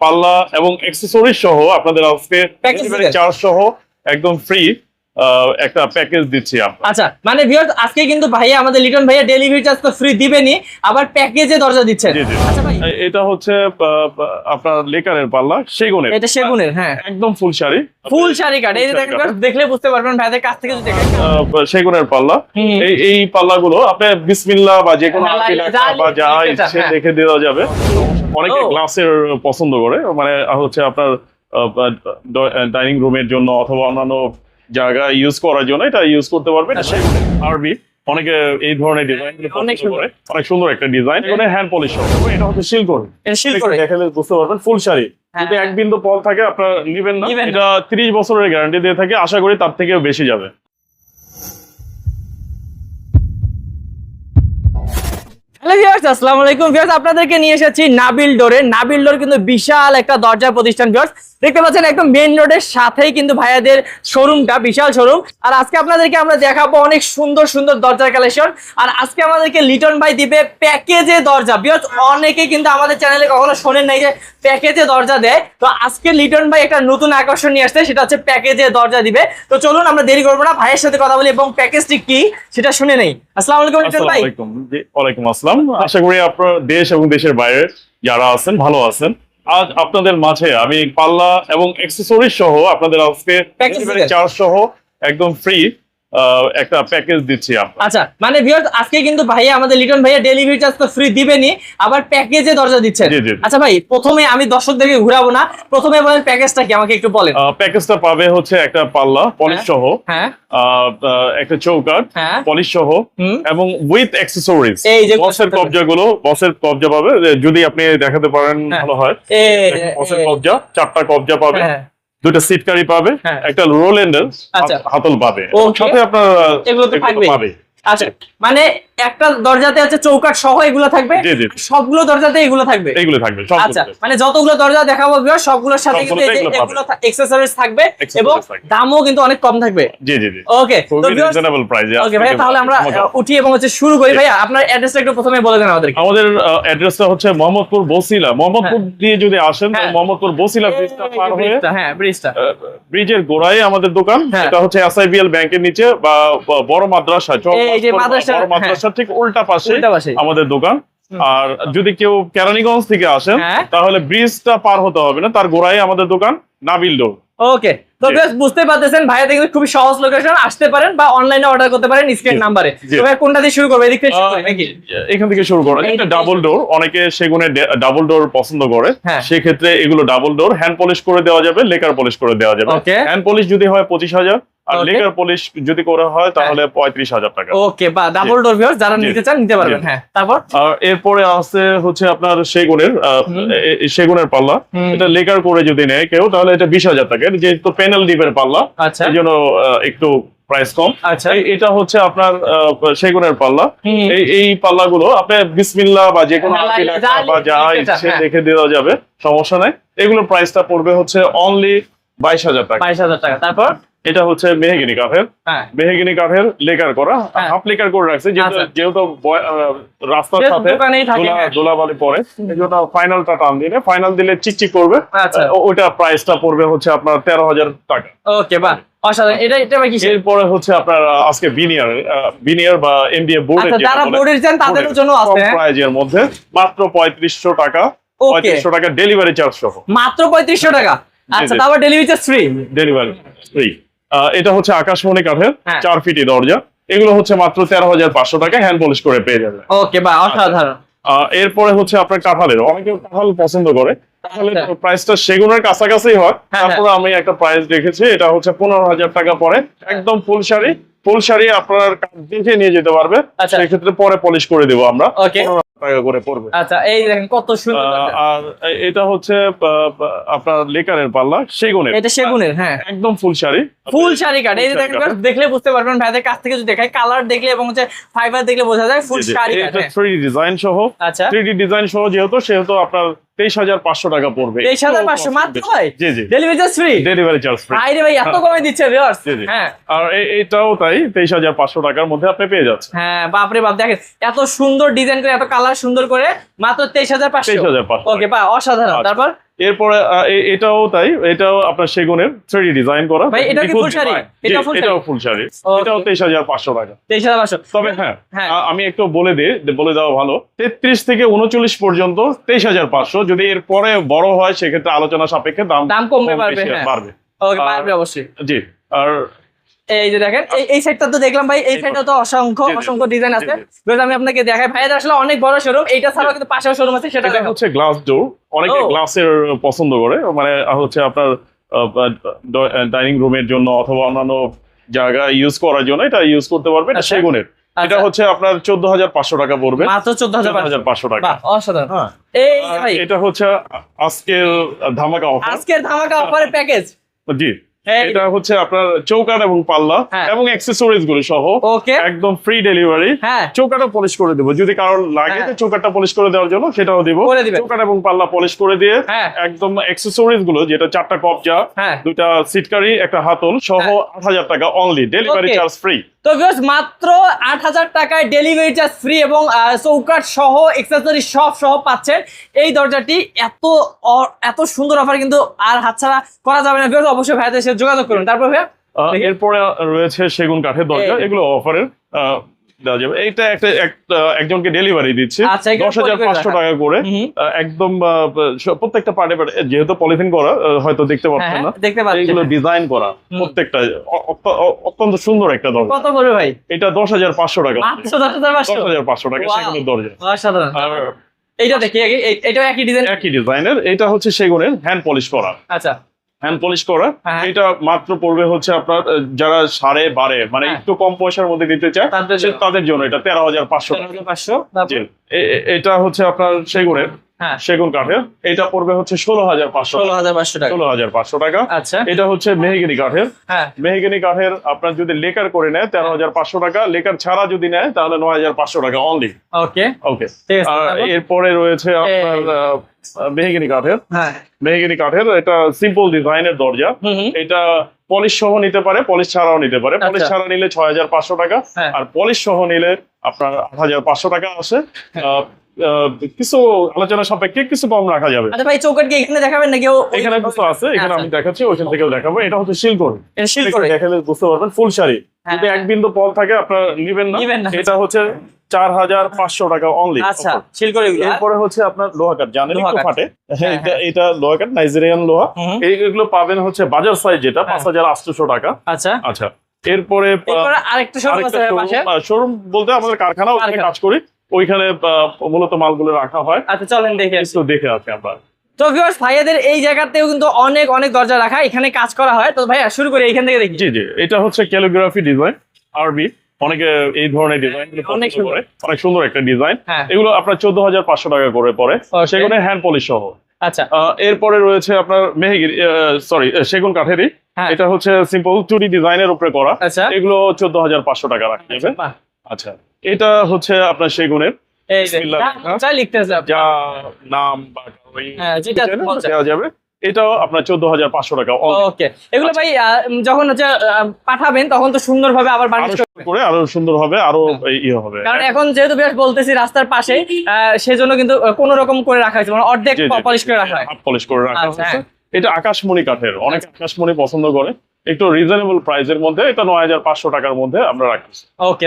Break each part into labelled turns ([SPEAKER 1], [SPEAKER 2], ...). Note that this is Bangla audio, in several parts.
[SPEAKER 1] পাল্লা এবং অ্যাক্সেসরিজ সহ আপনাদের আজকে? চার্জ সহ একদম ফ্রি একটা প্যাকেজ দিচ্ছি
[SPEAKER 2] আচ্ছা মানে ভিউয়ার্স আজকে কিন্তু ভাইয়া আমাদের লিটন ভাইয়া ডেলিভারি চার্জ তো ফ্রি দিবেনই আবার প্যাকেজে দরজা দিচ্ছেন।
[SPEAKER 1] জি, জি।
[SPEAKER 2] আচ্ছা ভাই।
[SPEAKER 1] এটা হচ্ছে আপনার লেকারের পাল্লা সেগুনের।
[SPEAKER 2] এটা সেগুনের হ্যাঁ।
[SPEAKER 1] একদম ফুল শাড়ি।
[SPEAKER 2] ফুল শাড়ি কাট এই দেখলে বুঝতে পারবেন ভাইদের কাছ থেকে যদি
[SPEAKER 1] সেগুনের পাল্লা। এই এই পাল্লাগুলো আপনি বিসমিল্লা বা যে কোনো
[SPEAKER 2] হ্যাঁ, যা
[SPEAKER 1] বা যা ইচ্ছে
[SPEAKER 2] হ্যাঁ।
[SPEAKER 1] দেখে দেওয়া যাবে। অনেকে। গ্লাসের পছন্দ করে মানে হচ্ছে আপনার ডাইনিং রুমের জন্য অথবা অন্যান্য জায়গা ইউজ করার জন্য এটা ইউজ করতে পারবেন
[SPEAKER 2] আচ্ছা।
[SPEAKER 1] আরবি অনেকে এই ধরনের ডিজাইন
[SPEAKER 2] অনেক সুন্দর।
[SPEAKER 1] করে। অনেক সুন্দর একটা ডিজাইন এখানে হ্যান্ড পলিশ এটা হচ্ছে শিলকর
[SPEAKER 2] করে শিল করে
[SPEAKER 1] দেখালে বুঝতে পারবেন ফুল শাড়ি।
[SPEAKER 2] একদিন
[SPEAKER 1] যদি এক বিন্দু পল থাকে আপনার নিবেন না।
[SPEAKER 2] নিবেন না।
[SPEAKER 1] এটা 30 বছরের গ্যারান্টি দিয়ে থাকে আশা করি তার থেকেও বেশি যাবে।
[SPEAKER 2] এসেছি নাবিল ডোরে। নাবিল ডোর কিন্তু বিশাল একটা দরজার প্রতিষ্ঠান বিশাল শোরুম আর আজকে আপনাদেরকে আমরা দেখাবো অনেক সুন্দর সুন্দর দরজার কালেকশন আর আজকে আমাদেরকে লিটন দিবে দরজা। কিন্তু আমাদের চ্যানেলে কখনো শোনেন নাই যে প্যাকেজে দরজা দেয়। তো আজকে লিটন একটা নতুন আকর্ষণ নিয়ে আসছে, সেটা হচ্ছে দরজা দিবে। তো চলুন, আমরা দেরি করব না। ভাইয়ের সাথে কথা বলি এবং প্যাকেজটি কি, সেটা শুনে নেই। আসসালামু আলাইকুম ভাই।
[SPEAKER 1] ওয়ালাইকুম আসসালাম। আশা করি আপনার দেশ এবং দেশের বাইরে যারা আছেন ভালো আছেন। আজ আপনাদের মাঝে আমি পাল্লা এবং অ্যাক্সেসরিজ সহ আপনাদের আজকে চার্জ সহ একদম ফ্রি একটা প্যাকেজ দিচ্ছি আমরা।
[SPEAKER 2] আচ্ছা মানে ভিউয়ার্স আজকে কিন্তু ভাইয়া আমাদের লিটন ভাইয়া ডেলিভারি চার্জ তো ফ্রি দিবেনই আবার প্যাকেজে দরজা দিচ্ছেন। আচ্ছা ভাই প্রথমে আমি দর্শকদেরকে ঘুরাবো না প্রথমে বলেন প্যাকেজটা কি আমাকে একটু বলেন।
[SPEAKER 1] প্যাকেজটা পাবে হচ্ছে একটা পাল্লা পলিশ সহ।
[SPEAKER 2] হ্যাঁ।
[SPEAKER 1] আহ, আহ, একটা চৌকাট
[SPEAKER 2] হ্যাঁ।
[SPEAKER 1] পলিশ সহ এবং উইথ অ্যাক্সেসরিজ
[SPEAKER 2] এই যে
[SPEAKER 1] বসের কবজাগুলো বসের কবজা পাবে যদি আপনি দেখাতে পারেন
[SPEAKER 2] হ্যাঁ।
[SPEAKER 1] ভালো হয়। বসের কবজা চারটা কবজা পাবে।
[SPEAKER 2] হ্যাঁ।
[SPEAKER 1] দুটো সিট কারি পাবে
[SPEAKER 2] হ্যাঁ।
[SPEAKER 1] একটা রোল এন্ডেল
[SPEAKER 2] আচ্ছা।
[SPEAKER 1] হাতল পাবে সাথে আপনার
[SPEAKER 2] এগুলো তো।
[SPEAKER 1] পাবে
[SPEAKER 2] আচ্ছা মানে একটা দরজাতে আছে চৌকাট সহ এগুলো থাকবে। সবগুলো দরজাতে এগুলো থাকবে।
[SPEAKER 1] এইগুলো থাকবে সব
[SPEAKER 2] আচ্ছা মানে যতগুলো দরজা দেখাবো সবগুলোর সাথে কিন্তু
[SPEAKER 1] এগুলো পাবে।
[SPEAKER 2] এক্সেসরিজ থাকবে এবং দামও কিন্তু অনেক কম থাকবে।
[SPEAKER 1] জি জি জি।
[SPEAKER 2] ওকে তো
[SPEAKER 1] রিজনেবল প্রাইসে
[SPEAKER 2] ওকে ভাইয়া তাহলে আমরা উঠি এবং হচ্ছে শুরু করি। ভাইয়া আপনার অ্যাড্রেসটা একটু প্রথমে বলে দেন আমাদেরকে।
[SPEAKER 1] আমাদের অ্যাড্রেসটা হচ্ছে মোহাম্মদপুর বসিলা। মোহাম্মদপুর দিয়ে যদি আসেন
[SPEAKER 2] হ্যাঁ।
[SPEAKER 1] তাহলে মোহাম্মদপুর বসিলা ব্রিজটা পার হয়ে
[SPEAKER 2] হ্যাঁ ব্রিজটা
[SPEAKER 1] ব্রিজের গোড়ায় আমাদের দোকান।
[SPEAKER 2] হ্যাঁ।
[SPEAKER 1] এটা হচ্ছে এসআইবিএল ব্যাংকের নিচে বা বড় মাদ্রাসা
[SPEAKER 2] এই যে
[SPEAKER 1] বড়
[SPEAKER 2] মাদ্রাসা, হ্যাঁ।
[SPEAKER 1] মাদ্রাসার ঠিক উল্টা পাশে আমাদের দোকান। আর যদি কেউ কেরানীগঞ্জ থেকে আসেন
[SPEAKER 2] হ্যাঁ।
[SPEAKER 1] তাহলে ব্রিজটা পার হতে হবে না তার গোড়ায় আমাদের দোকান নাবিল ডোর।
[SPEAKER 2] ওকে তো guys, বুঝতে পারতেছেন ভাইয়া দেখতে খুবই সহজ লোকেশন আসতে পারেন বা অনলাইনে অর্ডার করতে পারেন স্ক্রিন নাম্বারে তো ভাই কোনটা দিয়ে শুরু করবে এদিক থেকে শুরু করি নাকি?
[SPEAKER 1] এখান থেকে শুরু করো এটা ডাবল ডোর অনেকে সেগুনে ডাবল ডোর পছন্দ করে।
[SPEAKER 2] হ্যাঁ।
[SPEAKER 1] সেক্ষেত্রে এগুলো ডাবল ডোর হ্যান্ড পলিশ করে দেওয়া যাবে লেকার পলিশ করে দেওয়া যাবে. হ্যান্ড পলিশ যদি হয় পঁচিশ হাজার আর. লেকার পলিশ যদি করা হয় তাহলে পঁয়ত্রিশ হাজার টাকা।
[SPEAKER 2] ওকে বা ডাবল ডোর ভিউয়ার যারা নিতে চান নিতে পারবেন। হ্যাঁ তারপর?
[SPEAKER 1] আর এরপরে আছে হচ্ছে আপনার সেগুনের সেগুনের পাল্লা। এটা লেকার করে যদি নেয় কেউ তাহলে এটা বিশ হাজার টাকা। যেহেতু প্যানেল ডিপের পাল্লা
[SPEAKER 2] আচ্ছা।
[SPEAKER 1] এই জন্য একটু প্রাইস কম।
[SPEAKER 2] আচ্ছা।
[SPEAKER 1] এটা হচ্ছে আপনার সেগুনের পাল্লা। এই এই পাল্লাগুলো আপনি বিসমিল্লা বা যে কোনো
[SPEAKER 2] হ্যাঁ,
[SPEAKER 1] বা যা ইচ্ছে
[SPEAKER 2] হ্যাঁ।
[SPEAKER 1] দেখে দেওয়া যাবে সমস্যা নাই। এগুলোর প্রাইসটা পড়বে হচ্ছে অনলি বাইশ হাজার টাকা।
[SPEAKER 2] বাইশ হাজার টাকা। তারপর?
[SPEAKER 1] এটা হচ্ছে মেহগিনি কাঠের
[SPEAKER 2] হ্যাঁ।
[SPEAKER 1] মেহগিনি কাঠের লেকার করা।
[SPEAKER 2] হ্যাঁ।
[SPEAKER 1] হাফ লেকার করে রাখছে যেহেতু
[SPEAKER 2] আচ্ছা।
[SPEAKER 1] রাস্তার সাথে
[SPEAKER 2] হ্যাঁ।
[SPEAKER 1] ধুলাবালি পরে। এই জন্য ফাইনালটা টান দিলে ফাইনাল দিলে চিকচিক করবে।
[SPEAKER 2] আচ্ছা।
[SPEAKER 1] ওইটা প্রাইসটা পড়বে হচ্ছে আপনার তেরো হাজার টাকা।
[SPEAKER 2] ওকে বা অসাধারণ। এটা এটা কি
[SPEAKER 1] এরপরে হচ্ছে আপনার আজকে বিনিয়ার বিনিয়ার বা এমবিএ বোর্ডের
[SPEAKER 2] আচ্ছা যারা বোর্ডের চান তাদের জন্য আছে হ্যাঁ?
[SPEAKER 1] প্রাইজের মধ্যে মাত্র পঁয়ত্রিশশো টাকা।
[SPEAKER 2] ওকে।
[SPEAKER 1] পঁয়ত্রিশশো টাকা ডেলিভারি চার্জ সহ।
[SPEAKER 2] মাত্র পঁয়ত্রিশশো টাকা। আচ্ছা তারপর delivery charge free
[SPEAKER 1] delivery free এটা হচ্ছে আকাশমণি কাঠের
[SPEAKER 2] হ্যাঁ।
[SPEAKER 1] চার ফিটি দরজা। এগুলো হচ্ছে মাত্র তেরো হাজার পাঁচশো টাকা হ্যান্ড পলিশ করে পেয়ে যাবে
[SPEAKER 2] ওকে বা অসাধারণ।
[SPEAKER 1] এরপরে হচ্ছে আপনার কাঁঠালের। অনেকে কাঁঠাল পছন্দ করে। কাঁঠালের
[SPEAKER 2] আচ্ছা।
[SPEAKER 1] প্রাইসটা সেগুনের কাছাকাছি হয়।
[SPEAKER 2] হ্যাঁ,
[SPEAKER 1] তারপরে আমি একটা প্রাইস দেখেছি। এটা হচ্ছে পনেরো হাজার টাকা পরে। একদম ফুল শাড়ি। ফুল শাড়ি আপনার কাজ দেখে নিয়ে যেতে পারবে।
[SPEAKER 2] আচ্ছা।
[SPEAKER 1] সেক্ষেত্রে পরে পলিশ করে দেবো আমরা। টাকা করে পড়বে।
[SPEAKER 2] আচ্ছা এই দেখেন কত সুন্দর
[SPEAKER 1] আর এটা হচ্ছে আপনার লেকারের পাল্লা সেগুনের।
[SPEAKER 2] এটা সেগুনের হ্যাঁ।
[SPEAKER 1] একদম ফুল শাড়ি।
[SPEAKER 2] ফুল শাড়ি কাট এই দেখেন দেখলে বুঝতে পারবেন ভাইদের কাছ থেকে যদি দেখায় কালার দেখলে এবং হচ্ছে ফাইবার দেখলে বোঝা যায় ফুল শাড়ি কাট
[SPEAKER 1] এটা থ্রি ডিজাইন সহ।
[SPEAKER 2] আচ্ছা।
[SPEAKER 1] ডিজাইন সহ যেহেতু সেহেতু আপনার তেইশ হাজার পাঁচশো টাকা পড়বে।
[SPEAKER 2] তেইশ হাজার পাঁচশো মাত্র
[SPEAKER 1] জি জি।
[SPEAKER 2] Delivery charge free
[SPEAKER 1] delivery charge free
[SPEAKER 2] ভাই ভাই এত কমে দিচ্ছে ভিউয়ার্স
[SPEAKER 1] জি, জি।
[SPEAKER 2] হ্যাঁ।
[SPEAKER 1] আর তাই তেইশ হাজার পাঁচশো টাকার মধ্যে আপনি পেয়ে যাচ্ছেন।
[SPEAKER 2] হ্যাঁ বাপরে বাপ দেখেন এত সুন্দর ডিজাইন করে এত কালার সুন্দর করে মাত্র তেইশ হাজার পাঁচশো।
[SPEAKER 1] তেইশ হাজার পাঁচশো।
[SPEAKER 2] ওকে বা অসাধারণ।
[SPEAKER 1] আচ্ছা।
[SPEAKER 2] তারপর
[SPEAKER 1] এরপরে এটাও তাই এটাও আপনার সেগুনের থ্রি ডিজাইন করা।
[SPEAKER 2] ভাই, এটা কি
[SPEAKER 1] নিখুঁত
[SPEAKER 2] শাড়ি? এটা
[SPEAKER 1] এটাও ফুল শাড়ি. এটাও তেইশ হাজার পাঁচশো টাকা।
[SPEAKER 2] তেইশ হাজার পাঁচশো।
[SPEAKER 1] তবে হ্যাঁ
[SPEAKER 2] হ্যাঁ।
[SPEAKER 1] আমি একটু বলে দিই বলে দেওয়া ভালো। তেত্রিশ থেকে উনচল্লিশ পর্যন্ত তেইশ হাজার পাঁচশো। যদি এর পরে বড় হয় সেক্ষেত্রে আলোচনা সাপেক্ষে দাম
[SPEAKER 2] দাম কমবে
[SPEAKER 1] কম
[SPEAKER 2] পারবে হ্যাঁ।
[SPEAKER 1] বাড়বে।
[SPEAKER 2] ওকে পারবে অবশ্যই।
[SPEAKER 1] জি আর
[SPEAKER 2] এই যে দেখেন এই এই সাইডটা তো দেখলাম ভাই এই সাইডটা তো অসংখ্য। অসংখ্য ডিজাইন আছে। আমি আপনাকে দেখাই। ভাইয়াদের আসলে অনেক বড় শোরুম এইটা ছাড়াও কিন্তু পাশেও শোরুম আছে সেটা
[SPEAKER 1] এটা হচ্ছে গ্লাস ডোর অনেকে গ্লাসের পছন্দ করে মানে হচ্ছে আপনার ডাইনিং রুমের জন্য অথবা অন্যান্য জায়গা ইউজ করার জন্য এটা ইউজ করতে পারবে এটা
[SPEAKER 2] আচ্ছা।
[SPEAKER 1] সেগুনের। এটা
[SPEAKER 2] আচ্ছা,
[SPEAKER 1] হচ্ছে আপনার চোদ্দ হাজার পাঁচশো টাকা পড়বে।
[SPEAKER 2] মাত্র চোদ্দ হাজার
[SPEAKER 1] হাজার পাঁচশো টাকা।
[SPEAKER 2] অসাধারণ।
[SPEAKER 1] হ্যাঁ।
[SPEAKER 2] এই ভাই।
[SPEAKER 1] এটা হচ্ছে আজকের ধামাকা অফার
[SPEAKER 2] আজকের ধামাকা অফারের প্যাকেজ
[SPEAKER 1] জি। এটা হচ্ছে আপনার চৌকাট এবং পাল্লা
[SPEAKER 2] হ্যাঁ।
[SPEAKER 1] এবং অ্যাক্সেসরিজগুলো সহ। একদম ফ্রি ডেলিভারি
[SPEAKER 2] হ্যাঁ।
[SPEAKER 1] চৌকাটা পলিশ করে দেবো। যদি কারোর লাগে
[SPEAKER 2] তো
[SPEAKER 1] যে চৌকাটটা পলিশ করে দেওয়ার জন্য সেটাও দিব।
[SPEAKER 2] চৌকার
[SPEAKER 1] চৌকাট এবং পাল্লা পলিশ করে দিয়ে
[SPEAKER 2] হ্যাঁ।
[SPEAKER 1] একদম অ্যাক্সেসরিজগুলো যেটা চারটা কবজা
[SPEAKER 2] হ্যাঁ।
[SPEAKER 1] দুইটা সিটকারি একটা হাতল সহ
[SPEAKER 2] হ্যাঁ।
[SPEAKER 1] আট হাজার টাকা অনলি ডেলিভারি চার্জ ফ্রি
[SPEAKER 2] তো ভিউয়ার্স মাত্র আট হাজার টাকায় ডেলিভারি চার্জ ফ্রি এবং চৌকাট সহ এক্সেসরি সব সহ পাচ্ছেন। এই দরজাটি এত এত সুন্দর অফার কিন্তু আর হাতছাড়া করা যাবে না। ভিউয়ার্স অবশ্যই ভাইয়াদের সাথে যোগাযোগ করুন। তারপর ভাইয়া।
[SPEAKER 1] এরপরে রয়েছে সেগুন কাঠের দরজা। এগুলো অফারের দেওয়া যাবে। এইটা একটা একজনকে ডেলিভারি দিচ্ছে।
[SPEAKER 2] আচ্ছা,
[SPEAKER 1] দশ হাজার পাঁচশো টাকা করে। একদম প্রত্যেকটা পার্টে পার্টে যেহেতু পলিথিন করা হয়তো দেখতে
[SPEAKER 2] হ্যাঁ
[SPEAKER 1] পাচ্ছেন না।
[SPEAKER 2] হ্যাঁ,
[SPEAKER 1] এইগুলো ডিজাইন করা প্রত্যেকটা অত্যন্ত সুন্দর একটা দরজা।
[SPEAKER 2] কত করবে ভাই?
[SPEAKER 1] এটা দশ হাজার পাঁচশো টাকা।
[SPEAKER 2] দশ হাজার পাঁচশো?
[SPEAKER 1] টাকা. সেগুনের দরজা।
[SPEAKER 2] এইটা দেখি এই- একই ডিজাইন
[SPEAKER 1] একই ডিজাইনের এটা হচ্ছে সেগুনের হ্যান্ড পলিশ করা।
[SPEAKER 2] আচ্ছা।
[SPEAKER 1] হ্যান্ড পলিশ করা
[SPEAKER 2] হ্যাঁ।
[SPEAKER 1] এটা মাত্র পড়বে হচ্ছে আপনার যারা সাড়ে বারে মানে
[SPEAKER 2] হ্যাঁ।
[SPEAKER 1] একটু কম পয়সার মধ্যে দিতে চায়
[SPEAKER 2] তাদের
[SPEAKER 1] জন্য। এটা তেরো হাজার পাঁচশো এটা হচ্ছে আপনার সেগুনের
[SPEAKER 2] হ্যাঁ।
[SPEAKER 1] সেগুন কাঠের এটা পড়বে হচ্ছে ষোলো হাজার পাঁচশো
[SPEAKER 2] ষোলো হাজার পাঁচশো টাকা।
[SPEAKER 1] ষোলো হাজার পাঁচশো টাকা।
[SPEAKER 2] আচ্ছা।
[SPEAKER 1] এটা হচ্ছে মেহগিনি কাঠের। মেহগিনি কাঠের আপনার যদি লেকার করে নেয় তেরো হাজার পাঁচশো টাকা। লেকার ছাড়া যদি নেয় তাহলে নয় হাজার পাঁচশো টাকা অনলি
[SPEAKER 2] ওকে
[SPEAKER 1] ওকে আর এরপরে রয়েছে আপনার মেহগিনি কাঠের।
[SPEAKER 2] হ্যাঁ।
[SPEAKER 1] মেহগিনি কাঠের এটা সিম্পল ডিজাইনের দরজা। এটা পলিশ সহ নিতে পারে পলিশ ছাড়াও নিতে পারে। পলিশ
[SPEAKER 2] আচ্ছা।
[SPEAKER 1] ছাড়া নিলে ছয় হাজার পাঁচশো টাকা।
[SPEAKER 2] হ্যাঁ।
[SPEAKER 1] আর পলিশ সহ নিলে আপনার আট হাজার পাঁচশো টাকা আহ, আহ, কিছু আলোচনা সাপেক্ষে কিছু কম রাখা যাবে।
[SPEAKER 2] আচ্ছা ভাই চৌকাট কি এখানে দেখাবেন নাকি
[SPEAKER 1] এখানে কিছু আছে এখানে
[SPEAKER 2] আচ্ছা।
[SPEAKER 1] আমি দেখাচ্ছি ওইখান থেকেও দেখাবো। এটা হচ্ছে শিলকর
[SPEAKER 2] এটা
[SPEAKER 1] দেখালে বুঝতে পারবেন ফুল শাড়ি।
[SPEAKER 2] হ্যাঁ।
[SPEAKER 1] যদি এক বিন্দু পল থাকে আপনার নিবেন না। এটা হচ্ছে চার হাজার পাঁচশো টাকা অনলি
[SPEAKER 2] আচ্ছা হ্যাঁ?
[SPEAKER 1] এরপরে হচ্ছে আপনার লোহা কাঠ জানেন একটু ফাটে। হ্যাঁ
[SPEAKER 2] হ্যাঁ,
[SPEAKER 1] এটা এটা লোহা কাঠ নাইজেরিয়ান লোহা।
[SPEAKER 2] হুম।
[SPEAKER 1] এই- এগুলো পাবেন হচ্ছে বাজার সাইজ যেটা
[SPEAKER 2] হ্যাঁ।
[SPEAKER 1] পাঁচ হাজার আটশোশো টাকা।
[SPEAKER 2] আচ্ছা।
[SPEAKER 1] আচ্ছা এরপরে
[SPEAKER 2] আরেকটা শোরুম
[SPEAKER 1] শোরুম বলতে আমাদের কারখানা। ওখানে
[SPEAKER 2] কারখানা।
[SPEAKER 1] কাজ করি। ওইখানে মূলত মালগুলো রাখা হয়।
[SPEAKER 2] আচ্ছা চলেন দেখে আসি।
[SPEAKER 1] একটু দেখে আছে আমরা।
[SPEAKER 2] তো ভিউয়ার্স ভাইয়াদের এই জায়গাতেও কিন্তু অনেক অনেক দরজা রাখা। এখানে কাজ করা হয়। তো ভাইয়া শুরু করি এখান থেকে দেখি।
[SPEAKER 1] জি জি। এটা হচ্ছে ক্যালিগ্রাফি ডিজাইন আরবি। অনেকে এই ধরনের ডিজাইন
[SPEAKER 2] অনেক সুন্দর।
[SPEAKER 1] একটা ডিজাইন
[SPEAKER 2] হ্যাঁ।
[SPEAKER 1] এগুলো আপনার চোদ্দ হাজার পাঁচশো টাকা করে পড়ে. সেগুলো হ্যান্ড পলিশ সহ।
[SPEAKER 2] আচ্ছা।
[SPEAKER 1] এরপরে রয়েছে আপনার মেহেগিরি সরি সেগুন কাঠেরই।
[SPEAKER 2] হ্যাঁ।
[SPEAKER 1] এটা হচ্ছে সিম্পল চুরি ডিজাইনের উপরে করা।
[SPEAKER 2] আচ্ছা।
[SPEAKER 1] এগুলো চোদ্দ হাজার পাঁচশো টাকা রাখা যাবে আচ্ছা এটা হচ্ছে আপনার সেগুনের। নাম বা
[SPEAKER 2] হ্যাঁ,
[SPEAKER 1] যাবে। এটাও আপনার চোদ্দ হাজার পাঁচশো টাকা।
[SPEAKER 2] ওকে। এগুলো ভাই যখন হচ্ছে পাঠাবেন তখন তো সুন্দরভাবে আবার
[SPEAKER 1] আরও সুন্দর করে আরও সুন্দর হবে আরও
[SPEAKER 2] হ্যাঁ।
[SPEAKER 1] ইয়ে হবে।
[SPEAKER 2] কারণ এখন যেহেতু বেশ বলতেছি রাস্তার পাশে সেজন্য কিন্তু কোন রকম করে রাখা হয়েছে। মানে অর্ধেক পলিশ করে রাখা হয়।
[SPEAKER 1] পলিশ করে রাখা
[SPEAKER 2] আচ্ছা,
[SPEAKER 1] হয়েছে।
[SPEAKER 2] হ্যাঁ।
[SPEAKER 1] এটা আকাশমণি কাঠের অনেক আকাশমণি পছন্দ করে। একটু রিজনেবল প্রাইসের মধ্যে এটা নয় হাজার পাঁচশো টাকার মধ্যে আমরা রাখছি
[SPEAKER 2] ওকে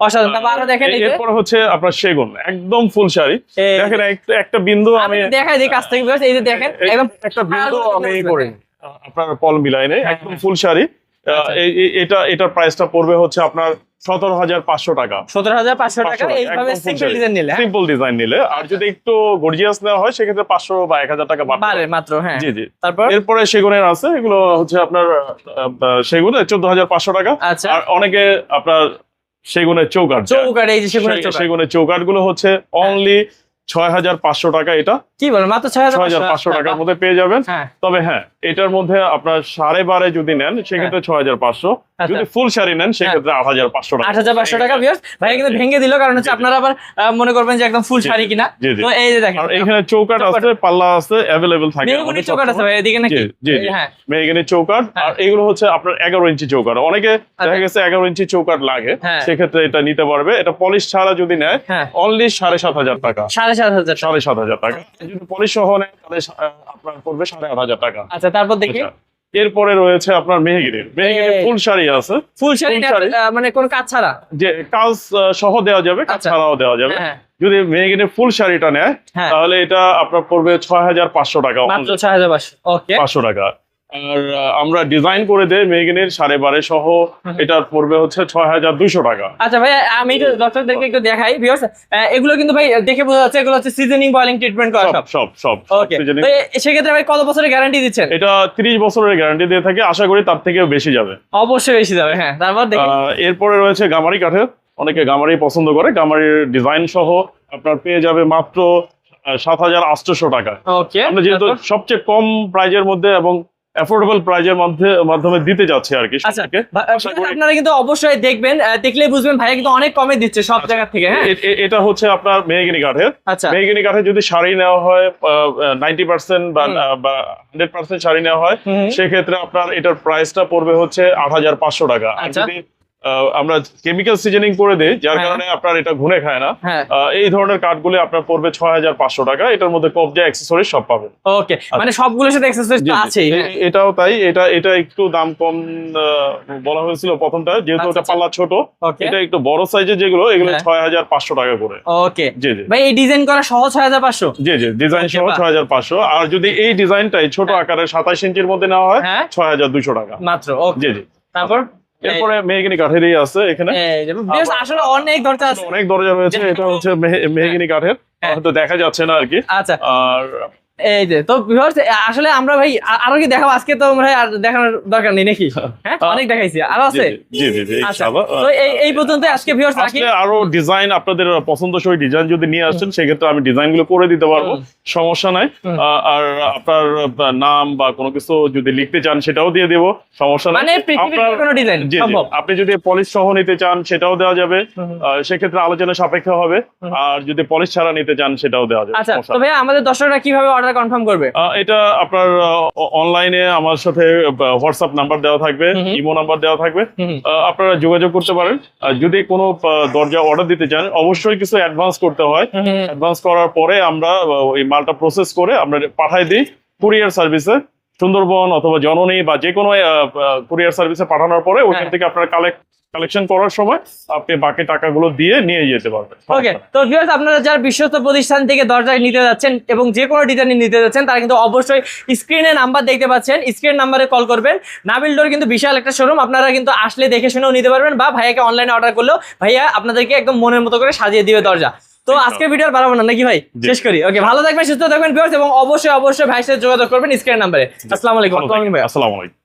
[SPEAKER 2] অসাধারণ দেখেন
[SPEAKER 1] এরপর হচ্ছে আপনার সেগুন একদম ফুল শাড়ি। দেখেন একটা- বিন্দু
[SPEAKER 2] আমি দেখাই দিই কাছ থেকে এই যে দেখেন একদম
[SPEAKER 1] একটা বিন্দু আমি
[SPEAKER 2] করি।
[SPEAKER 1] আপনার পল মিলাই নেই
[SPEAKER 2] হ্যাঁ,
[SPEAKER 1] একদম
[SPEAKER 2] হ্যাঁ।
[SPEAKER 1] ফুল শাড়ি। আহ,
[SPEAKER 2] আচ্ছা।
[SPEAKER 1] এটা এটার প্রাইসটা পড়বে হচ্ছে আপনার সতেরো হাজার পাঁচশো টাকা।
[SPEAKER 2] সতেরো হাজার পাঁচশো টাকা এইভাবে সিম্পল ডিজাইন নিলে হ্যাঁ?
[SPEAKER 1] সিম্পল ডিজাইন নিলে। আর যদি একটু গর্জিয়াস নেওয়া হয় সেক্ষেত্রে পাঁচশো বা এক হাজার টাকা
[SPEAKER 2] বাড়ে মাত্র হ্যাঁ।
[SPEAKER 1] জি জি।
[SPEAKER 2] তারপর?
[SPEAKER 1] এরপরে সেগুনের আছে এগুলো হচ্ছে আপনার সেগুনে চোদ্দ হাজার পাঁচশো টাকা।
[SPEAKER 2] আচ্ছা।
[SPEAKER 1] আর অনেকে আপনার সেগুনের চৌকাট
[SPEAKER 2] এই যে চৌকাট
[SPEAKER 1] সেগুনের চৌকাটগুলো হচ্ছে অনলি ছয় হাজার পাঁচশো টাকা এটা।
[SPEAKER 2] কি বলেন মাত্র ছয়
[SPEAKER 1] হাজার পাঁচশো? টাকার মধ্যে পেয়ে যাবেন।
[SPEAKER 2] হ্যাঁ।
[SPEAKER 1] তবে হ্যাঁ এটার মধ্যে আপনার সাড়ে বারে যদি নেন সেক্ষেত্রে ছয় হাজার পাঁচশো।
[SPEAKER 2] আচ্ছা।
[SPEAKER 1] যদি ফুল শাড়ি নেন সেক্ষেত্রে আট হাজার পাঁচশো টাকা।
[SPEAKER 2] আট হাজার পাঁচশো টাকা ভিউয়ার্স ভাই কিন্তু ভেঙে দিল কারণ হচ্ছে। আপনারা আবার মনে করবেন যে একদম ফুল শাড়ি কিনা। তো এই যে দেখেন।
[SPEAKER 1] এখানে চৌকাট আছে পাল্লা আছে অ্যাভেলেবেল থাকে
[SPEAKER 2] মেহগুনি চৌকাট আছে ভাই এদিকে নাকি?
[SPEAKER 1] জি
[SPEAKER 2] হ্যাঁ।
[SPEAKER 1] মেহগিনি চৌকাট
[SPEAKER 2] হ্যাঁ।
[SPEAKER 1] আর এগুলো হচ্ছে আপনার এগারো ইঞ্চি চৌকাট। অনেকে দেখা গেছে এগারো ইঞ্চি চৌকাট লাগে
[SPEAKER 2] হ্যাঁ।
[SPEAKER 1] সেক্ষেত্রে এটা নিতে পারবে। এটা পলিশ ছাড়া যদি নেয়
[SPEAKER 2] হ্যাঁ।
[SPEAKER 1] অনলি সাড়ে সাত হাজার টাকা।
[SPEAKER 2] সাড়ে সাত হাজার
[SPEAKER 1] সাড়ে সাত হাজার টাকা। যদি পলিশ সহ নেন তাহলে আপনার পড়বে সাড়ে আট হাজার টাকা।
[SPEAKER 2] আচ্ছা তারপর দেখি।
[SPEAKER 1] আচ্ছা। এরপরে রয়েছে আপনার মেহেগিরির ফুল শাড়ি আছে।
[SPEAKER 2] ফুল শাড়ি মানে কোন কাজ ছাড়া?
[SPEAKER 1] যে কাজ সহ দেওয়া যাবে কাজ
[SPEAKER 2] আচ্ছা।
[SPEAKER 1] ছাড়াও দেওয়া যাবে।
[SPEAKER 2] হ্যাঁ।
[SPEAKER 1] যদি মেহেগিরির ফুল শাড়িটা নেয়
[SPEAKER 2] হ্যাঁ।
[SPEAKER 1] তাহলে এটা আপনার পড়বে ছয় হাজার পাঁচশো টাকা
[SPEAKER 2] মাত্র ছয় হাজার পাঁচশো
[SPEAKER 1] টাকা। আর আমরা ডিজাইন করে দেই মেহগিনের সাড়ে বারে সহ।
[SPEAKER 2] হুম।
[SPEAKER 1] এটা পড়বে হচ্ছে ছয় হাজার দুইশো টাকা।
[SPEAKER 2] আচ্ছা ভাই আমি ডক্টরদেরকে একটু দেখাই ভিউয়ার্স এগুলো কিন্তু ভাই দেখে বোঝা যাচ্ছে এগুলো হচ্ছে সিজনিং বয়েলিং ট্রিটমেন্ট করা সব
[SPEAKER 1] সব। সব
[SPEAKER 2] ওকে সেক্ষেত্রে ভাই কত বছরের গ্যারান্টি দিচ্ছেন?
[SPEAKER 1] এটা তিরিশ বছরের গ্যারান্টি দিয়ে থাকে আশা করি তার থেকে বেশি যাবে।
[SPEAKER 2] অবশ্যই বেশি যাবে হ্যাঁ তারপর দেখি।
[SPEAKER 1] এরপরে রয়েছে গামারি কাঠের অনেকে গামারি পছন্দ করে গামারির ডিজাইন সহ আপনার পেয়ে যাবে মাত্র সাত হাজার আটশোশো টাকা।
[SPEAKER 2] ওকে
[SPEAKER 1] আমরা যেহেতু সবচেয়ে কম প্রাইজের মধ্যে এবং অ্যাফোর্ডেবল প্রাইজের মধ্যে মাধ্যমে দিতে যাচ্ছে আর কি
[SPEAKER 2] আচ্ছা আপনারা কিন্তু অবশ্যই দেখবেন দেখলে দেখলেই বুঝবেন ভাইয়া কিন্তু অনেক কমে দিচ্ছে সব জায়গা থেকে হ্যাঁ?
[SPEAKER 1] এটা হচ্ছে আপনার মেহগিনি কাঠের।
[SPEAKER 2] আচ্ছা।
[SPEAKER 1] মেহগিনি কাঠে যদি শাড়ি নেওয়া হয় নাইনটি পার্সেন্ট বা
[SPEAKER 2] হুম।
[SPEAKER 1] হান্ড্রেড পার্সেন্ট শাড়ি নেওয়া হয় সেক্ষেত্রে আপনার এটার প্রাইসটা পড়বে হচ্ছে আট হাজার পাঁচশো টাকা। আর
[SPEAKER 2] আচ্ছা।
[SPEAKER 1] যদি আমরা কেমিক্যাল সিজনিং করে দিই যার
[SPEAKER 2] হ্যাঁ।
[SPEAKER 1] কারণে আপনার এটা ঘুরে খায় না।
[SPEAKER 2] হ্যাঁ।
[SPEAKER 1] এই ধরনের কাঠগুলি আপনার পড়বে ছয় হাজার পাঁচশো টাকা এটার মধ্যে কবজা অ্যাক্সেসরিজ সব পাবেন।
[SPEAKER 2] ওকে মানে সবগুলোর সাথে। আছেই হ্যাঁ।
[SPEAKER 1] এটাও তাই এটা এটা একটু দাম কম বলা হয়েছিল প্রথমটা যেহেতু
[SPEAKER 2] আচ্ছা,
[SPEAKER 1] ওটা
[SPEAKER 2] আচ্ছা।
[SPEAKER 1] পাল্লা ছোট এটা একটু বড় সাইজের যেগুলো এগুলো। ছয় হাজার পাঁচশো টাকা করে।
[SPEAKER 2] ওকে
[SPEAKER 1] জি জি।
[SPEAKER 2] ভাই এই ডিজাইন করা সহ ছয় হাজার পাঁচশো?
[SPEAKER 1] জি জি ডিজাইন সহ ছয় হাজার পাঁচশো। আর যদি এই ডিজাইনটাই ছোট আকারে সাতাশ ইঞ্চির মধ্যে নেওয়া হয়
[SPEAKER 2] হ্যাঁ।
[SPEAKER 1] ছয় হাজার দুইশো টাকা।
[SPEAKER 2] মাত্র
[SPEAKER 1] জি জি।
[SPEAKER 2] তারপর?
[SPEAKER 1] এরপরে মেহগিনি কাঠেরই আছে এখানে।
[SPEAKER 2] বেশ আসলে অনেক দরজা আছে।
[SPEAKER 1] অনেক দরজা রয়েছে এটা হচ্ছে মেহে- মেহগিনি কাঠের।
[SPEAKER 2] হ্যাঁ।
[SPEAKER 1] হয়তো দেখা যাচ্ছে না আর কি।
[SPEAKER 2] আচ্ছা।
[SPEAKER 1] আর
[SPEAKER 2] এই যে তো আসলে আমরা ভাই আরও কি দেখাবো? আজকে তো ভাই আর দেখানোর দরকার নেই নাকি? হ্যাঁ অনেক দেখাইছি
[SPEAKER 1] আরও
[SPEAKER 2] আছে?
[SPEAKER 1] জি জি জি
[SPEAKER 2] আচ্ছা তো এই এই পর্যন্ত আজকে ভিউয়ার্স
[SPEAKER 1] আসলে আরও ডিজাইন আপনাদের পছন্দসই ডিজাইন যদি নিয়ে সেক্ষেত্রে আমি ডিজাইনগুলো করে দিতে পারব সমস্যা নাই। আর আপনার নাম বা কোনো কিছু যদি লিখতে চান সেটাও দিয়ে দেবো সমস্যা নাই।
[SPEAKER 2] মানে পৃথিবীর কোনো ডিজাইন। সম্ভব?
[SPEAKER 1] আপনি যদি পলিশ সহ নিতে চান সেটাও দেওয়া যাবে। সেক্ষেত্রে আলোচনা সাপেক্ষে হবে। আর যদি পলিশ ছাড়া নিতে চান সেটাও দেওয়া যাবে
[SPEAKER 2] আচ্ছা তো ভাই আমাদের দর্শকরা কীভাবে অর্ডার কনফার্ম করবে
[SPEAKER 1] এটা আপনার অনলাইনে আমার সাথে হোয়াটসঅ্যাপ নাম্বার দেওয়া থাকবে। ইমো নাম্বার দেওয়া থাকবে আপনারা যোগাযোগ করতে পারেন যদি কোনো দরজা অর্ডার দিতে চান অবশ্যই কিছু অ্যাডভান্স করতে হয়। অ্যাডভান্স করার পরে আমরা ওই মালটা প্রসেস করে আমরা পাঠাই দিই কুরিয়ার সার্ভিসে সুন্দরবন অথবা জননী বা যে কোনো কুরিয়ার সার্ভিসে পাঠানোর পরে ওইখান
[SPEAKER 2] হ্যাঁ।
[SPEAKER 1] থেকে আপনার কালেক্ট কালেকশন করার সময় আপনি বাকি টাকাগুলো দিয়ে নিয়ে যেতে পারবেন।
[SPEAKER 2] ওকে তো ভিউয়ার্স আপনারা যারা বিশ্বস্ত প্রতিষ্ঠান থেকে দরজায় নিতে যাচ্ছেন এবং যে কোনো ডিজাইন নিতে যাচ্ছেন তারা কিন্তু অবশ্যই স্ক্রিনে নাম্বার দেখতে পাচ্ছেন। স্ক্রিন নাম্বারে কল করবেন। নাবিল ডোর কিন্তু বিশাল একটা শোরুম আপনারা কিন্তু আসলে দেখে শুনেও নিতে পারবেন বা ভাইয়াকে অনলাইনে অর্ডার করলেও ভাইয়া আপনাদেরকে একদম মনের মতো করে সাজিয়ে দিবে দরজা। তো আজকে ভিডিও আর বাড়াবো না নাকি ভাই। শেষ করি। ওকে ভালো থাকবেন সুস্থ থাকবেন ভিউয়ার্স এবং অবশ্যই অবশ্যই ভাইয়ের সাথে যোগাযোগ করবেন স্ক্রিন নাম্বারে আসসালামু আলাইকুম।
[SPEAKER 1] আসসালামু আলাইকুম।